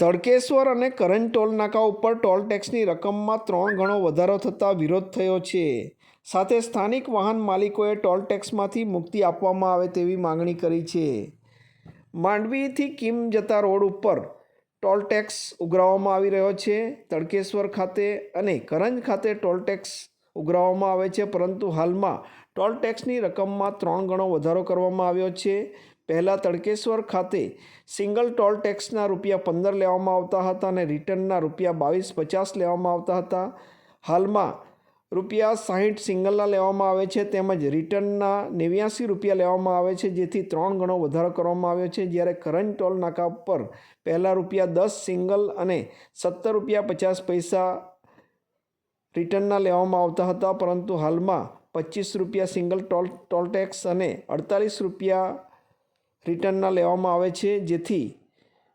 તડકેશ્વર અને કરંજ ટોલ નાકા ઉપર ટોલ ટેક્સની રકમમાં ત્રણ ગણો વધારો થતાં વિરોધ થયો છે. સાથે સ્થાનિક વાહન માલિકોએ ટોલ ટેક્સમાંથી મુક્તિ આપવામાં આવે તેવી માંગણી કરી છે. માંડવીથી કિમ જતા રોડ ઉપર ટોલ ટેક્સ ઉઘરાવવામાં આવી રહ્યો છે. તડકેશ્વર ખાતે અને કરંજ ખાતે ટોલ ટેક્સ ઉઘરાવવામાં આવે છે, પરંતુ હાલમાં ટોલ ટેક્સની રકમમાં ત્રણ ગણો વધારો કરવામાં આવ્યો છે. પહેલાં તડકેશ્વર ખાતે સિંગલ ટોલ ટેક્સના રૂપિયા પંદર લેવામાં આવતા હતા અને રિટર્નના રૂપિયા બાવીસ પચાસ લેવામાં આવતા હતા. હાલમાં રૂપિયા સાહીઠ સિંગલના લેવામાં આવે છે તેમજ રિટર્નના નેવ્યાસી રૂપિયા લેવામાં આવે છે, જેથી ત્રણ ગણો વધારો કરવામાં આવ્યો છે. જ્યારે કરંટ ટોલ નાકા પર પહેલાં રૂપિયા દસ સિંગલ અને સત્તર રૂપિયા પચાસ પૈસા રિટર્નના લેવામાં આવતા હતા. પરંતુ હાલમાં પચીસ રૂપિયા સિંગલ ટોલ ટોલ ટેક્સ અને અડતાલીસ રૂપિયા રિટર્નના લેવામાં આવે છે. જેથી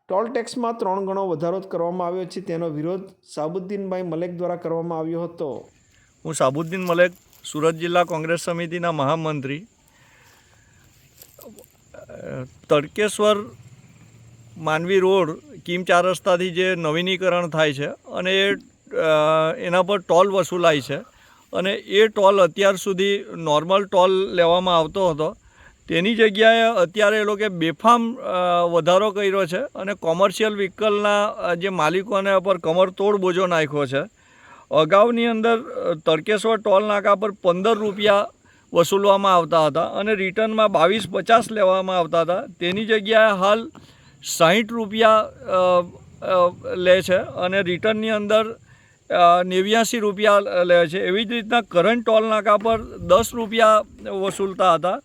ટોલ ટેક્સમાં ત્રણ ગણો વધારો કરવામાં આવ્યો છે. તેનો વિરોધ સાબુદ્દીનભાઈ મલેક દ્વારા કરવામાં આવ્યો હતો. હું સાબુદ્દીન મલેક, સુરત જિલ્લા કોંગ્રેસ સમિતિના મહામંત્રી. તડકેશ્વર માનવી રોડ, કિમ ચાર રસ્તાથી જે નવીનીકરણ થાય છે અને એ એના પર ટોલ વસૂલાય છે. અને એ ટોલ અત્યાર સુધી નોર્મલ ટોલ લેવામાં આવતો હતો. તેની જગ્યાએ અત્યારે એ લોકોએ બેફામ વધારો કર્યો છે અને કોમર્શિયલ વ્હીકલના જે માલિકોને પર કમરતોડ બોજો નાખ્યો છે. અગાઉની અંદર તડકેશ્વર ટોલ નાકા પર પંદર રૂપિયા વસૂલવામાં આવતા હતા અને રિટર્નમાં બાવીસ પચાસ લેવામાં આવતા હતા. તેની જગ્યાએ હાલ સાહીઠ રૂપિયા લે છે અને રિટર્નની અંદર નેવ્યાસી રૂપિયા લે છે. એવી જ રીતના કરંટ ટોલ નાકા પર દસ રૂપિયા વસૂલતા હતા.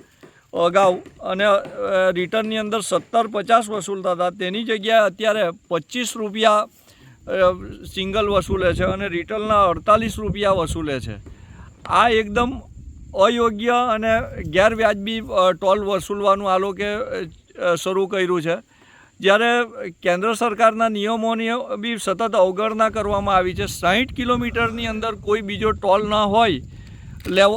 અગાઉ અને રિટર્નની અંદર સત્તર પચાસ વસૂલતા હતા તેની જગ્યાએ અત્યારે પચીસ રૂપિયા સિંગલ વસૂલે છે અને રિટર્નના અડતાલીસ રૂપિયા વસૂલે છે. આ એકદમ અયોગ્ય અને ગેરવ્યાજબી ટોલ વસૂલવાનું આ લોકોએ શરૂ કર્યું છે. જ્યારે કેન્દ્ર સરકારના નિયમોની બી સતત અવગણના કરવામાં આવી છે. સાહીઠ કિલોમીટરની અંદર કોઈ બીજો ટોલ ન હોય લેવ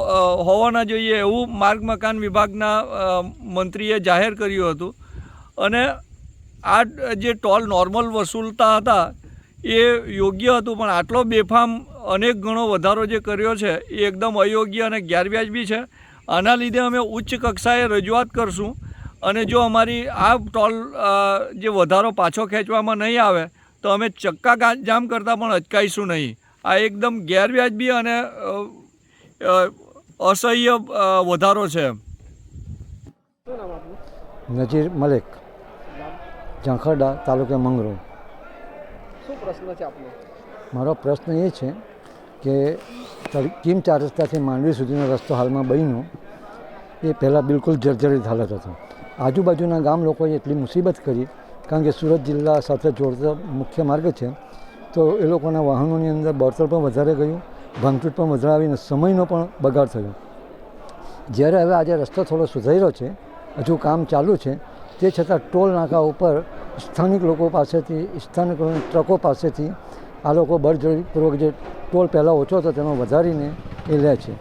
હોવાના જોઈએ એવું માર્ગ મકાન વિભાગના મંત્રીએ જાહેર કર્યું હતું. અને આ જે ટોલ નોર્મલ વસૂલતા હતા, એ યોગ્ય હતું, પણ આટલો બેફામ અનેક ગણો વધારો જે કર્યો છે, એ એકદમ અયોગ્ય અને ગેરવ્યાજબી છે. આના લીધે અમે ઉચ્ચ કક્ષાએ રજૂઆત કરશું. અને જો અમારી આ ટોલ જે વધારો પાછો ખેંચવામાં નહીં આવે, તો અમે ચક્કા જામ કરતાં પણ અચકાઈશું નહીં. આ એકદમ ગેરવ્યાજબી અને અસહ્ય વધારો છે. નજીર મલેક ઝાંખરડા તાલુકે મંગરો. શું પ્રશ્ન છે આપનો? મારો પ્રશ્ન એ છે કે કિમ ચાર રસ્તાથી માંડવી સુધીનો રસ્તો હાલમાં બન્યો એ પહેલાં બિલકુલ જર્જરિત હાલત હતો. આજુબાજુના ગામ લોકોએ એટલી મુસીબત કરી કારણ કે સુરત જિલ્લા સાથે જોડતો મુખ્ય માર્ગ છે તો એ લોકોના વાહનોની અંદર બળતર પણ વધારે ગયું ભાંગતૂટ પણ વધારે સમયનો પણ બગાડ થયો. જ્યારે હવે આજે રસ્તો થોડો સુધાર્યો છે, હજુ કામ ચાલુ છે, તે છતાં ટોલ નાકા ઉપર સ્થાનિક લોકો પાસેથી, સ્થાનિક ટ્રકો પાસેથી આ લોકો બળજબરીપૂર્વક જે ટોલ પહેલાં ઓછો હતો તેનો વધારીને એ લે છે.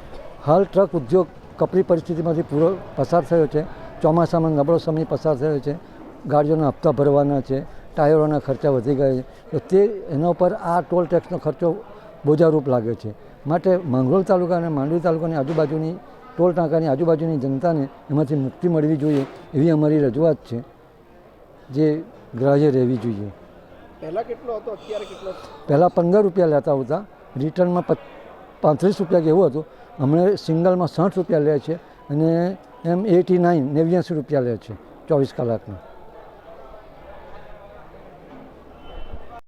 હાલ ટ્રક ઉદ્યોગ કપરી પરિસ્થિતિમાંથી પૂરો પસાર થયો છે, ચોમાસામાં નબળો સમય પસાર થયો છે, ગાડીઓના હપ્તા ભરવાના છે, ટાયરોના ખર્ચા વધી ગયા છે. તો તે એના ઉપર આ ટોલ ટેક્સનો ખર્ચો બોજારૂપ લાગે છે. માટે માંગરોળ તાલુકા અને માંડવી તાલુકાની આજુબાજુની ટોલ ટાંકાની આજુબાજુની જનતાને એમાંથી મુક્તિ મળવી જોઈએ એવી અમારી રજૂઆત છે જે ગ્રાહ્ય રહેવી જોઈએ. પહેલાં કેટલો હતો? અત્યારે કેટલો પહેલાં પંદર રૂપિયા લેતા હતા રિટર્નમાં પાંત્રીસ રૂપિયા કે એવું હતું. હમણાં સિંગલમાં સાઠ રૂપિયા લે છે અને એમ એટી નાઇન નેવ્યાસી રૂપિયા લે છે ચોવીસ કલાકના